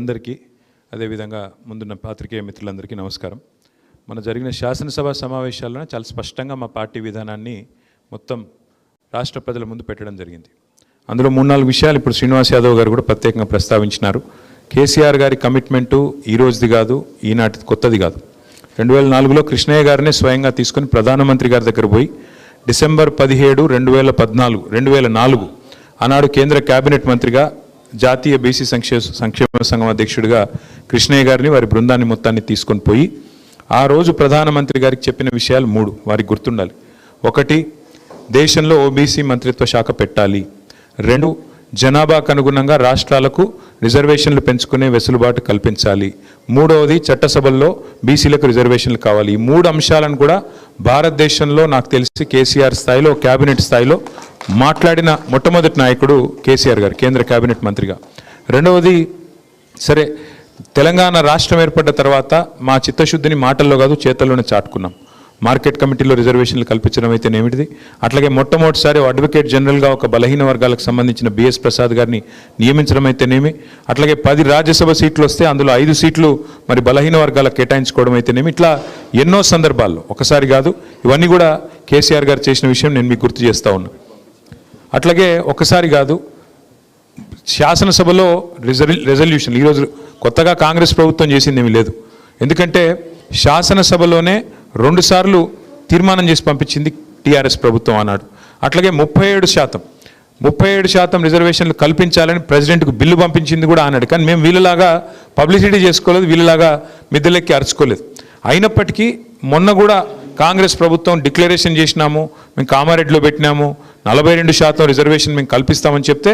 అందరికీ అదేవిధంగా ముందున్న పాత్రికేయ మిత్రులందరికీ నమస్కారం. మన జరిగిన శాసనసభ సమావేశాల్లో చాలా స్పష్టంగా మా పార్టీ విధానాన్ని మొత్తం రాష్ట్ర ప్రజల ముందు పెట్టడం జరిగింది. అందులో మూడు నాలుగు విషయాలు ఇప్పుడు శ్రీనివాస్ యాదవ్ గారు కూడా ప్రత్యేకంగా ప్రస్తావించినారు. కేసీఆర్ గారి కమిట్మెంటు ఈ రోజుది కాదు ఈనాటి కొత్తది కాదు. రెండు వేల నాలుగులో కృష్ణయ్య గారినే స్వయంగా తీసుకొని ప్రధానమంత్రి గారి దగ్గర పోయి డిసెంబర్ పదిహేడు రెండు వేల పద్నాలుగు రెండు వేల నాలుగు ఆనాడు కేంద్ర కేబినెట్ మంత్రిగా జాతీయ బీసీ సంక్షేమ సంక్షేమ సంఘం అధ్యక్షుడిగా కృష్ణయ్య గారిని వారి బృందాన్ని మొత్తాన్ని తీసుకొని పోయి ఆ రోజు ప్రధానమంత్రి గారికి చెప్పిన విషయాలు మూడు వారికి గుర్తుండాలి. ఒకటి దేశంలో ఓబీసీ మంత్రిత్వ శాఖ పెట్టాలి. రెండు జనాభాకు అనుగుణంగా రాష్ట్రాలకు రిజర్వేషన్లు పెంచుకునే వెసులుబాటు కల్పించాలి. మూడవది చట్టసభల్లో బీసీలకు రిజర్వేషన్లు కావాలి. ఈ మూడు అంశాలను కూడా భారతదేశంలో నాకు తెలిసి కేసీఆర్ స్థాయిలో క్యాబినెట్ స్థాయిలో మాట్లాడిన మొట్టమొదటి నాయకుడు కేసీఆర్ గారు కేంద్ర కేబినెట్ మంత్రిగా. రెండవది సరే తెలంగాణ రాష్ట్రం ఏర్పడ్డ తర్వాత మా చిత్తశుద్ధిని మాటల్లో కాదు చేతల్లోనే చాటుకున్నాం. మార్కెట్ కమిటీలో రిజర్వేషన్లు కల్పించడం అయితేనేమిటిది అట్లాగే మొట్టమొదటిసారి అడ్వకేట్ జనరల్గా ఒక బలహీన వర్గాలకు సంబంధించిన బిఎస్ ప్రసాద్ గారిని నియమించడం అయితేనేమి? అట్లాగే పది రాజ్యసభ సీట్లు వస్తే అందులో ఐదు సీట్లు మరి బలహీన వర్గాలకు కేటాయించుకోవడం అయితేనేమి? ఇట్లా ఎన్నో సందర్భాల్లో ఒకసారి కాదు ఇవన్నీ కూడా కేసీఆర్ గారు చేసిన విషయం నేను మీకు గుర్తు చేస్తా ఉన్నా. అట్లాగే ఒకసారి కాదు శాసనసభలో రిజర్ రెజల్యూషన్ ఈరోజు కొత్తగా కాంగ్రెస్ ప్రభుత్వం చేసిందేమీ లేదు. ఎందుకంటే శాసనసభలోనే రెండుసార్లు తీర్మానం చేసి పంపించింది టీఆర్ఎస్ ప్రభుత్వం అన్నాడు. అట్లాగే ముప్పై ఏడు శాతం ముప్పై ఏడు శాతం రిజర్వేషన్లు కల్పించాలని ప్రెసిడెంట్కు బిల్లు పంపించింది కూడా అన్నాడు. కానీ మేము వీళ్ళలాగా పబ్లిసిటీ చేసుకోలేదు వీళ్ళలాగా మిద్దెలెక్కి అరుచుకోలేదు. అయినప్పటికీ మొన్న కూడా కాంగ్రెస్ ప్రభుత్వం డిక్లరేషన్ చేసినాము మేము కామారెడ్డిలో పెట్టినాము నలభై రెండు శాతం రిజర్వేషన్ మేము కల్పిస్తామని చెప్తే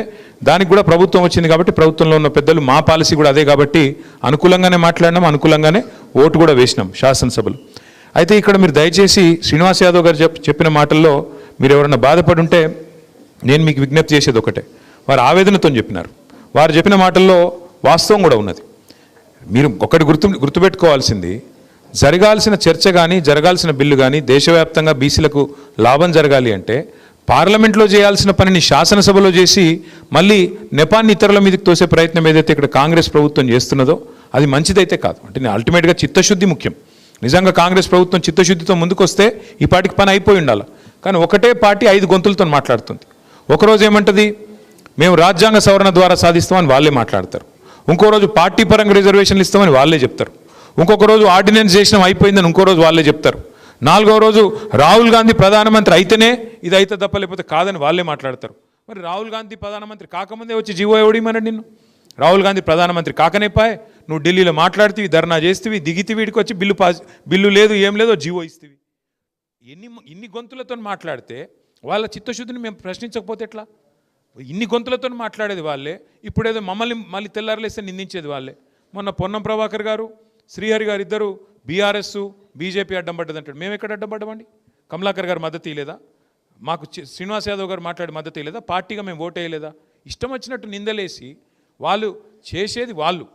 దానికి కూడా ప్రభుత్వం వచ్చింది కాబట్టి ప్రభుత్వంలో ఉన్న పెద్దలు మా పాలసీ కూడా అదే కాబట్టి అనుకూలంగానే మాట్లాడినాం అనుకూలంగానే ఓటు కూడా వేసినాం శాసనసభలో. అయితే ఇక్కడ మీరు దయచేసి శ్రీనివాస్ యాదవ్ గారు చెప్ చెప్పిన మాటల్లో మీరు ఎవరన్నా బాధపడి ఉంటే నేను మీకు విజ్ఞప్తి చేసేది ఒకటే. వారు ఆవేదనతో చెప్పినారు. వారు చెప్పిన మాటల్లో వాస్తవం కూడా ఉన్నది. మీరు ఒకటి గుర్తు గుర్తుపెట్టుకోవాల్సింది జరగాల్సిన చర్చ కానీ జరగాల్సిన బిల్లు కానీ దేశవ్యాప్తంగా బీసీలకు లాభం జరగాలి అంటే పార్లమెంట్లో చేయాల్సిన పనిని శాసనసభలో చేసి మళ్ళీ నెపాన్ని ఇతరుల మీదకి తోసే ప్రయత్నం ఏదైతే ఇక్కడ కాంగ్రెస్ ప్రభుత్వం చేస్తున్నదో అది మంచిదైతే కాదు. అంటే అల్టిమేట్గా చిత్తశుద్ధి ముఖ్యం. నిజంగా కాంగ్రెస్ ప్రభుత్వం చిత్తశుద్ధితో ముందుకొస్తే ఈ పాటికి పని అయిపోయి ఉండాలి. కానీ ఒకటే పార్టీ ఐదు గొంతులతో మాట్లాడుతుంది. ఒకరోజు ఏమంటది? మేము రాజ్యాంగ సవరణ ద్వారా సాధిస్తామని వాళ్ళే మాట్లాడతారు. ఇంకో రోజు పార్టీ పరంగా రిజర్వేషన్లు ఇస్తామని వాళ్ళే చెప్తారు. ఇంకొక రోజు ఆర్డినెన్స్ చేసిన అయిపోయిందని ఇంకో రోజు వాళ్ళే చెప్తారు. నాలుగో రోజు రాహుల్ గాంధీ ప్రధానమంత్రి అయితేనే ఇది అయితే తప్ప లేకపోతే కాదని వాళ్ళే మాట్లాడతారు. మరి రాహుల్ గాంధీ ప్రధానమంత్రి కాకముందే వచ్చి జీవో ఎవడిమన్నాడు నిన్ను? రాహుల్ గాంధీ ప్రధానమంత్రి కాకనేపాయ్ నువ్వు ఢిల్లీలో మాట్లాడుతీవి ధర్నా చేస్తేవి దిగితే వీడికి వచ్చి బిల్లు పాస్ బిల్లు లేదు ఏం లేదో జీవో ఇస్తేవి. ఎన్ని ఇన్ని గొంతులతో మాట్లాడితే వాళ్ళ చిత్తశుద్ధిని మేము ప్రశ్నించకపోతే ఎట్లా? ఇన్ని గొంతులతో మాట్లాడేది వాళ్ళే ఇప్పుడేదో మమ్మల్ని మళ్ళీ తెల్లారలేస్తే నిందించేది వాళ్ళే. మొన్న పొన్నం ప్రభాకర్ గారు శ్రీహరి గారు ఇద్దరు బీఆర్ఎస్ బీజేపీ అడ్డం పడ్డదంటాడు. మేము ఎక్కడ అడ్డం పడ్డమండి? కమలాకర్ గారు మద్దతు ఇవ్వలేదా మాకు శ్రీనివాస్ యాదవ్ గారు మాట్లాడి మద్దతు ఇవ్వలేదా పార్టీగా మేము ఓటేయలేదా ఇష్టం వచ్చినట్టు నిందలేసి వాళ్ళు చేసేది వాళ్ళు.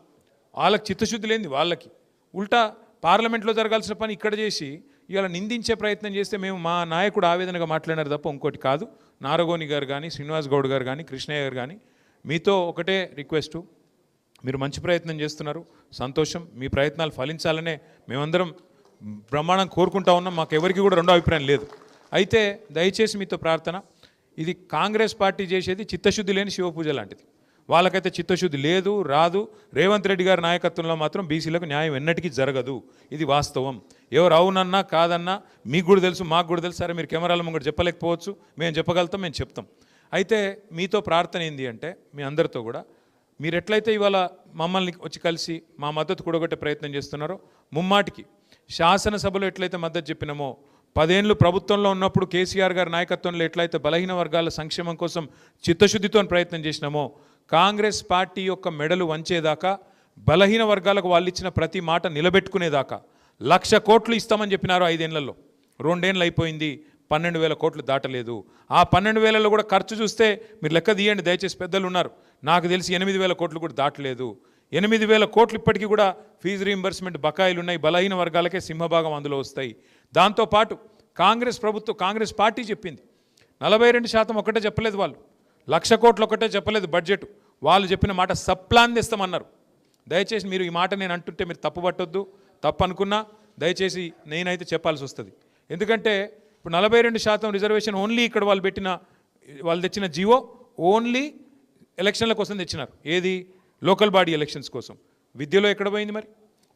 వాళ్ళకి చిత్తశుద్ధి లేనిది వాళ్ళకి. ఉల్టా పార్లమెంట్లో జరగాల్సిన పని ఇక్కడ చేసి ఇవాళ నిందించే ప్రయత్నం చేస్తే మేము మా నాయకుడు ఆవేదనగా మాట్లాడారు తప్ప ఇంకోటి కాదు. నారగోని గారు కానీ శ్రీనివాస్ గౌడ్ గారు కానీ కృష్ణయ్య గారు కానీ మీతో ఒకటే రిక్వెస్టు. మీరు మంచి ప్రయత్నం చేస్తున్నారు. సంతోషం. మీ ప్రయత్నాలు ఫలించాలనే మేమందరం బ్రహ్మాండం కోరుకుంటా ఉన్నాం. మాకు ఎవరికి కూడా రెండో అభిప్రాయం లేదు. అయితే దయచేసి మీతో ప్రార్థన. ఇది కాంగ్రెస్ పార్టీ చేసేది చిత్తశుద్ధి లేని శివపూజ లాంటిది. వాళ్ళకైతే చిత్తశుద్ధి లేదు రాదు. రేవంత్ రెడ్డి గారి నాయకత్వంలో మాత్రం బీసీలకు న్యాయం ఎన్నటికీ జరగదు. ఇది వాస్తవం. ఎవరు అవునన్నా కాదన్నా మీకు కూడా తెలుసు మాకు కూడా తెలుసు. సరే మీరు కెమెరాల ముంగడు చెప్పలేకపోవచ్చు. మేము చెప్పగలుగుతాం మేము చెప్తాం. అయితే మీతో ప్రార్థన ఏంది అంటే మీ అందరితో కూడా మీరు ఎట్లయితే ఇవాళ మమ్మల్ని వచ్చి కలిసి మా మద్దతు కూడగొట్టే ప్రయత్నం చేస్తున్నారో ముమ్మాటికి శాసనసభలో ఎట్లయితే మద్దతు చెప్పినామో పదేళ్ళు ప్రభుత్వంలో ఉన్నప్పుడు కేసీఆర్ గారి నాయకత్వంలో ఎట్లయితే బలహీన వర్గాల సంక్షేమం కోసం చిత్తశుద్ధితో ప్రయత్నం చేసినామో కాంగ్రెస్ పార్టీ యొక్క మెడలు వంచేదాకా బలహీన వర్గాలకు వాళ్ళు ఇచ్చిన ప్రతి మాట నిలబెట్టుకునేదాకా లక్ష కోట్లు ఇస్తామని చెప్పినారు ఐదేళ్ళలో. రెండేళ్ళు అయిపోయింది పన్నెండు వేల కోట్లు దాటలేదు. ఆ పన్నెండు వేలలో కూడా ఖర్చు చూస్తే మీరు లెక్క తీయండి దయచేసి పెద్దలు ఉన్నారు. నాకు తెలిసి ఎనిమిది వేల కోట్లు కూడా దాటలేదు. ఎనిమిది వేల కోట్లు ఇప్పటికీ కూడా ఫీజు రీంబర్స్మెంట్ బకాయిలు ఉన్నాయి బలహీన వర్గాలకే సింహభాగం అందులో వస్తాయి. దాంతోపాటు కాంగ్రెస్ ప్రభుత్వం కాంగ్రెస్ పార్టీ చెప్పింది. నలభై రెండు శాతం ఒకటే చెప్పలేదు వాళ్ళు. లక్ష కోట్లు ఒకటే చెప్పలేదు బడ్జెట్. వాళ్ళు చెప్పిన మాట సప్లాన్ది ఇస్తామన్నారు తెస్తామన్నారు దయచేసి మీరు ఈ మాట నేను అంటుంటే మీరు తప్పు పట్టొద్దు తప్పు అనుకున్నా దయచేసి నేనైతే చెప్పాల్సి వస్తుంది. ఎందుకంటే ఇప్పుడు నలభై రెండు శాతం రిజర్వేషన్ ఓన్లీ ఇక్కడ వాళ్ళు పెట్టిన వాళ్ళు తెచ్చిన జియో ఓన్లీ ఎలక్షన్ల కోసం తెచ్చినారు. ఏది? లోకల్ బాడీ ఎలక్షన్స్ కోసం. విద్యలో ఎక్కడ పోయింది మరి?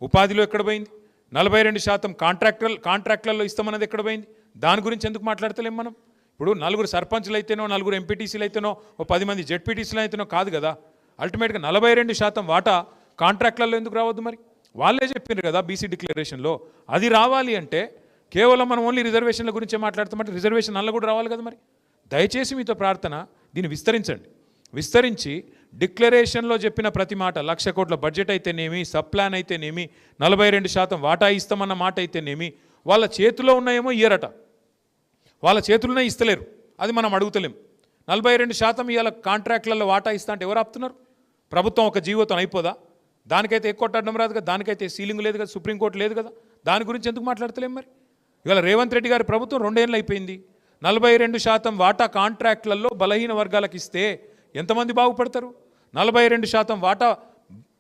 ఉపాధిలో ఎక్కడ పోయింది? నలభై రెండు శాతం కాంట్రాక్టర్ కాంట్రాక్ట్లలో ఇస్తామన్నది ఎక్కడ పోయింది? దాని గురించి ఎందుకు మాట్లాడతలేం మనం? ఇప్పుడు నలుగురు సర్పంచ్లు అయితేనో నలుగురు ఎంపీటీసీలు అయితేనో ఓ పది మంది జెడ్పీటీసీలు అయితేనో కాదు. కదా అల్టిమేట్గా నలభై రెండు శాతం వాటా కాంట్రాక్ట్లలో ఎందుకు రావద్దు మరి? వాళ్ళే చెప్పారు కదా బీసీ డిక్లరేషన్లో అది రావాలి అంటే కేవలం మనం ఓన్లీ రిజర్వేషన్ల గురించే మాట్లాడుతామంటే రిజర్వేషన్ అల్ల కూడా రావాలి కదా మరి? దయచేసి మీతో ప్రార్థన దీన్ని విస్తరించండి. విస్తరించి డిక్లరేషన్లో చెప్పిన ప్రతి మాట లక్ష కోట్ల బడ్జెట్ అయితేనేమి సబ్ ప్లాన్ అయితేనేమి నలభై రెండు శాతం వాటా ఇస్తామన్న మాట అయితేనేమి వాళ్ళ చేతిలో ఉన్నాయేమో ఇయ్యరట వాళ్ళ చేతుల్లోనే ఇస్తలేరు. అది మనం అడుగుతలేం. నలభై రెండు శాతం ఇవాళ కాంట్రాక్ట్లలో వాటా ఇస్తా అంటే ఎవరు ఆపుతున్నారు? ప్రభుత్వం ఒక జీవితం అయిపోదా? దానికైతే ఎక్కువ రాదు కదా? దానికైతే సీలింగ్ లేదు కదా? సుప్రీంకోర్టు లేదు కదా? దాని గురించి ఎందుకు మాట్లాడతలేం మరి? ఇవాళ రేవంత్ రెడ్డి గారి ప్రభుత్వం రెండేళ్ళు అయిపోయింది. నలభై రెండు శాతం వాటా కాంట్రాక్ట్లలో బలహీన వర్గాలకు ఇస్తే ఎంతమంది బాగుపడతారు? నలభై రెండు శాతం వాటా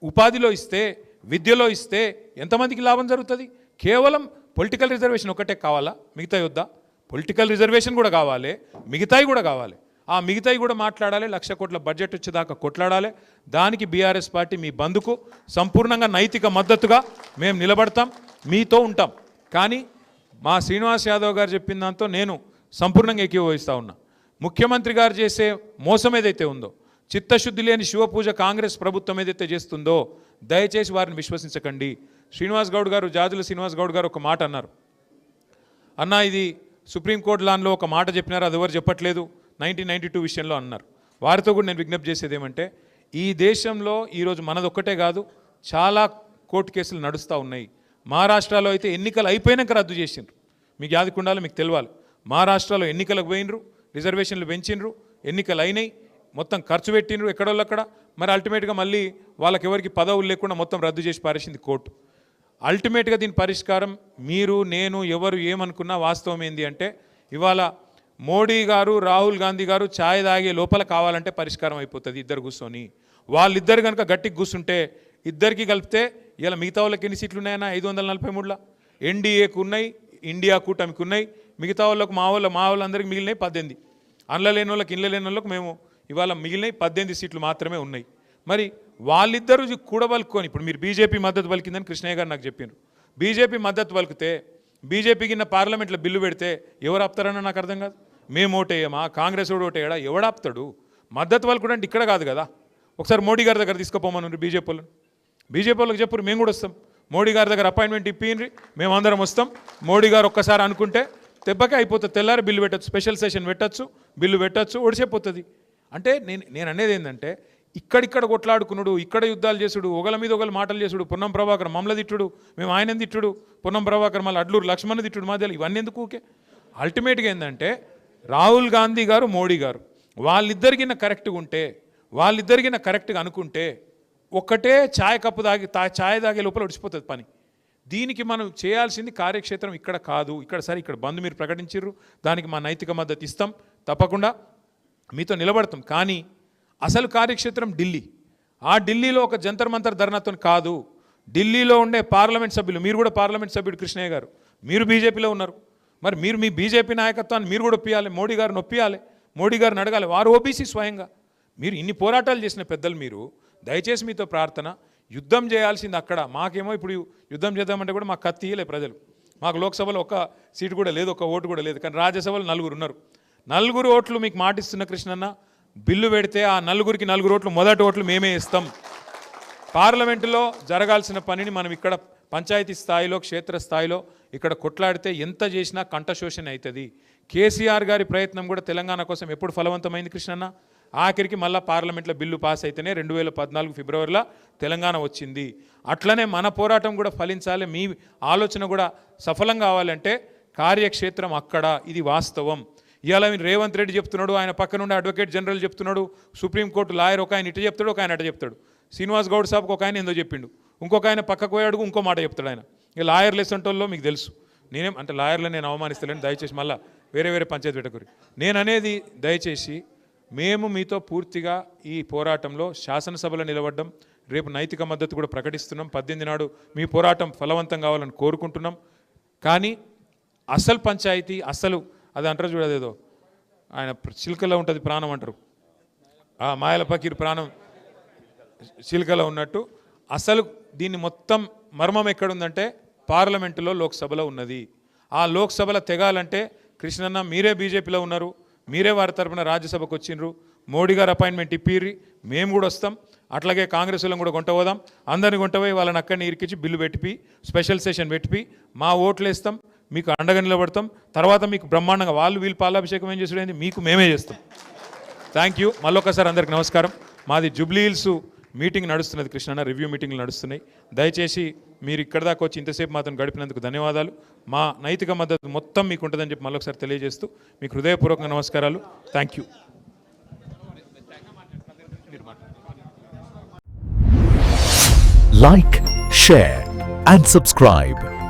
ఉపాధిలో ఇస్తే విద్యలో ఇస్తే ఎంతమందికి లాభం జరుగుతుంది? కేవలం పొలిటికల్ రిజర్వేషన్ ఒకటే కావాలా? మిగతా వద్దా పొలిటికల్ రిజర్వేషన్ కూడా కావాలి మిగతాయి కూడా కావాలి. ఆ మిగతాయి కూడా మాట్లాడాలి లక్ష కోట్ల బడ్జెట్ వచ్చేదాకా కొట్లాడాలి. దానికి బీఆర్ఎస్ పార్టీ మీ బంధుకు సంపూర్ణంగా నైతిక మద్దతుగా మేము నిలబడతాం మీతో ఉంటాం. కానీ మా శ్రీనివాస్ యాదవ్ గారు చెప్పిన దాంతో నేను సంపూర్ణంగా ఏకీభవిస్తా ఉన్నా. ముఖ్యమంత్రి గారు చేసే మోసం ఏదైతే ఉందో చిత్తశుద్ధి లేని శివపూజ కాంగ్రెస్ ప్రభుత్వం ఏదైతే చేస్తుందో దయచేసి వారిని విశ్వసించకండి. శ్రీనివాస్ గౌడ్ గారు జాజుల శ్రీనివాస్ గౌడ్ గారు ఒక మాట అన్నారు. అన్న ఇది సుప్రీంకోర్టు లాన్లో ఒక మాట చెప్పినారు అది ఎవరు చెప్పట్లేదు. నైన్టీన్ నైన్టీ టూ విషయంలో అన్నారు. వారితో కూడా నేను విజ్ఞప్తి చేసేది ఏమంటే ఈ దేశంలో ఈరోజు మనదొక్కటే కాదు చాలా కోర్టు కేసులు నడుస్తూ ఉన్నాయి. మహారాష్ట్రలో అయితే ఎన్నికలు అయిపోయినాక రద్దు చేసిండ్రు. మీకు యాదకుండాలో మీకు తెలియాలి మహారాష్ట్రలో ఎన్నికలకు పోయినరు రిజర్వేషన్లు పెంచిండ్రు ఎన్నికలు అయినాయి మొత్తం ఖర్చు పెట్టిండ్రు ఎక్కడోళ్ళు అక్కడ మరి అల్టిమేట్గా మళ్ళీ వాళ్ళకి ఎవరికి పదవులు లేకుండా మొత్తం రద్దు చేసి పారేసింది కోర్టు. అల్టిమేట్గా దీని పరిష్కారం మీరు నేను ఎవరు ఏమనుకున్నా వాస్తవం ఏంది అంటే ఇవాళ మోడీ గారు రాహుల్ గాంధీ గారు ఛాయ్ తాగే లోపల కావాలంటే పరిష్కారం అయిపోతుంది ఇద్దరు కూర్చొని. వాళ్ళిద్దరు కనుక గట్టికి కూర్చుంటే ఇద్దరికి కలిపితే ఇలా మిగతా వాళ్ళకి ఎన్ని సీట్లు ఉన్నాయన్నా? ఐదు వందల నలభై మూడులో? ఎన్డీఏకు ఉన్నాయి ఇండియా కూటమికి ఉన్నాయి మిగతా వాళ్ళకు మా వాళ్ళ మా వాళ్ళందరికీ మిగిలినవి పద్దెనిమిది. అండ్ల లేని వాళ్ళకి ఇండ్ల లేని వాళ్ళకి మేము ఇవాళ మిగిలినవి పద్దెనిమిది సీట్లు మాత్రమే ఉన్నాయి. మరి వాళ్ళిద్దరూ కూడబలుకొని ఇప్పుడు మీరు బీజేపీ మద్దతు పలికిందని కృష్ణయ్య గారు నాకు చెప్పిండ్రు బీజేపీ మద్దతు పలికితే బీజేపీ కింద పార్లమెంట్లో బిల్లు పెడితే ఎవరు ఆపుతారని నాకు అర్థం కాదు. మేము ఓటేయమా? కాంగ్రెస్ ఓటు ఓటేయడా? ఎవడు ఆపుతాడు? మద్దతు పలుకుడు అంటే ఇక్కడ కాదు కదా. ఒకసారి మోడీ గారి దగ్గర తీసుకుపోమని బీజేపీ వాళ్ళని. బీజేపీ వాళ్ళకి చెప్పరు మేము కూడా వస్తాం. మోడీ గారి దగ్గర అపాయింట్మెంట్ ఇప్పిండ్రి మేము అందరం వస్తాం. మోడీ గారు ఒక్కసారి అనుకుంటే దెబ్బకే అయిపోతుంది తెల్లారి బిల్లు పెట్టచ్చు స్పెషల్ సెషన్ పెట్టచ్చు బిల్లు పెట్టచ్చు ఒడిసేపోతుంది అంటే నేను నేను అనేది ఏంటంటే ఇక్కడిక్కడ కొట్లాడుకున్నాడు ఇక్కడ యుద్ధాలు చేసుడు ఒకల మీద ఒకరు మాటలు చేసుడు పొన్నం ప్రభాకర్ మమ్మల తిట్టుడు మేము ఆయన తిట్టుడు పొన్నం ప్రభాకర్ మళ్ళీ అడ్లూరు లక్ష్మణ్ తిట్టుడు మధ్యలో ఇవన్నీ ఎందుకు ఊకే? అల్టిమేట్గా ఏంటంటే రాహుల్ గాంధీ గారు మోడీ గారు వాళ్ళిద్దరికిన కరెక్ట్గా ఉంటే వాళ్ళిద్దరికిన కరెక్ట్గా అనుకుంటే ఒక్కటే ఛాయ్ కప్పు తాగి తా ఛాయ్ తాగే లోపల ఒడిచిపోతుంది పని. దీనికి మనం చేయాల్సింది కార్యక్షేత్రం ఇక్కడ కాదు ఇక్కడ సరే ఇక్కడ బంద్ మీరు ప్రకటించారు దానికి మా నైతిక మద్దతు ఇస్తాం తప్పకుండా మీతో నిలబడతాం. కానీ అసలు కార్యక్షేత్రం ఢిల్లీ. ఆ ఢిల్లీలో ఒక జంతర్ మంతర్ ధర్నాతో కాదు. ఢిల్లీలో ఉండే పార్లమెంట్ సభ్యులు మీరు కూడా పార్లమెంట్ సభ్యుడు కృష్ణయ్య గారు. మీరు బీజేపీలో ఉన్నారు. మరి మీరు మీ బీజేపీ నాయకత్వాన్ని మీరు కూడా ఒప్పియాలి మోడీ గారిని ఒప్పియాలి మోడీ గారిని అడగాలి. వారు ఓబీసీ స్వయంగా. మీరు ఇన్ని పోరాటాలు చేసిన పెద్దలు మీరు. దయచేసి మీతో ప్రార్థన. యుద్ధం చేయాల్సింది అక్కడ. మాకేమో ఇప్పుడు యుద్ధం చేద్దామంటే కూడా మాకు కత్తి ఇయ్యలే ప్రజలు. మాకు లోక్సభలో ఒక సీటు కూడా లేదు ఒక ఓటు కూడా లేదు. కానీ రాజ్యసభలో నలుగురు ఉన్నారు. నలుగురు ఓట్లు మీకు మాటిస్తున్న కృష్ణన్న బిల్లు పెడితే ఆ నలుగురికి నలుగురు ఓట్లు మొదటి ఓట్లు మేమే ఇస్తాం. పార్లమెంటులో జరగాల్సిన పనిని మనం ఇక్కడ పంచాయతీ స్థాయిలో క్షేత్ర స్థాయిలో ఇక్కడ కొట్లాడితే ఎంత చేసినా కంఠశోషణ అవుతుంది. కేసీఆర్ గారి ప్రయత్నం కూడా తెలంగాణ కోసం ఎప్పుడు ఫలవంతమైంది కృష్ణన్న? ఆఖరికి మళ్ళీ పార్లమెంట్లో బిల్లు పాస్ అయితేనే రెండు వేల పద్నాలుగు ఫిబ్రవరిలో తెలంగాణ వచ్చింది. అట్లనే మన పోరాటం కూడా ఫలించాలి మీ ఆలోచన కూడా సఫలం కావాలంటే కార్యక్షేత్రం అక్కడ ఇది వాస్తవం. ఇవాళ మీరు రేవంత్ రెడ్డి చెప్తున్నాడు ఆయన పక్కనుండి అడ్వకేట్ జనరల్ చెప్తున్నాడు సుప్రీంకోర్టు లాయర్ ఒక ఆయన ఇటు చెప్తాడు ఒక ఆయన అట చెప్తాడు. శ్రీనివాస్ గౌడ్ సాబ్కి ఒక ఆయన ఏందో చెప్పిండు. ఇంకొక ఆయన పక్కకు పోయాడు ఇంకో మాట చెప్తాడు ఆయన. ఇక లాయర్ లెసంటోల్లో మీకు తెలుసు. నేనేం అంటే లాయర్లు నేను అవమానిస్తలేను దయచేసి మళ్ళీ వేరే వేరే పంచాయతీ పెట్టకూరి. నేను అనేది దయచేసి మేము మీతో పూర్తిగా ఈ పోరాటంలో శాసనసభలో నిలబడ్డం రేపు నైతిక మద్దతు కూడా ప్రకటిస్తున్నాం. పద్దెనిమిది నాడు మీ పోరాటం ఫలవంతం కావాలని కోరుకుంటున్నాం. కానీ అసలు పంచాయతీ అసలు అది అంటారు చూడదేదో ఆయన చిలుకలో ఉంటుంది ప్రాణం అంటారు. ఆ మాయల పకీర్ ప్రాణం చిలుకలో ఉన్నట్టు అసలు దీన్ని మొత్తం మర్మం ఎక్కడుందంటే పార్లమెంటులో లోక్సభలో ఉన్నది. ఆ లోక్సభలో తెగాలంటే కృష్ణన్న మీరే బీజేపీలో ఉన్నారు మీరే వారి తరపున రాజ్యసభకు వచ్చిండ్రు మోడీ గారు అపాయింట్మెంట్ ఇప్పిర్రి మేము కూడా వస్తాం అట్లాగే కాంగ్రెస్ వాళ్ళని కూడా కొంట పోదాం అందరిని కొంటపోయి వాళ్ళని అక్కడిని ఇరికించి బిల్లు పెట్టిపి స్పెషల్ సెషన్ పెట్టిపి మా ఓట్లు వేస్తాం మీకు అండగా నిలబడతాం. తర్వాత మీకు బ్రహ్మాండంగా వాళ్ళు వీళ్ళు పాలాభిషేకం ఏం చేసేది మీకు మేమే చేస్తాం. థ్యాంక్ యూ మళ్ళొకసారి అందరికి నమస్కారం. మాది జూబ్లీ హిల్స్ మీటింగ్ నడుస్తున్నది కృష్ణన్న. రివ్యూ మీటింగ్లు నడుస్తున్నాయి. దయచేసి మీరు ఇక్కడ దాకా వచ్చి ఇంతసేపు మాత్రం గడిపినందుకు ధన్యవాదాలు. మా నైతిక మద్దతు మొత్తం మీకు ఉంటుందని చెప్పి మళ్ళొకసారి తెలియజేస్తూ మీకు హృదయపూర్వక నమస్కారాలు. Thank you like, share, and subscribe.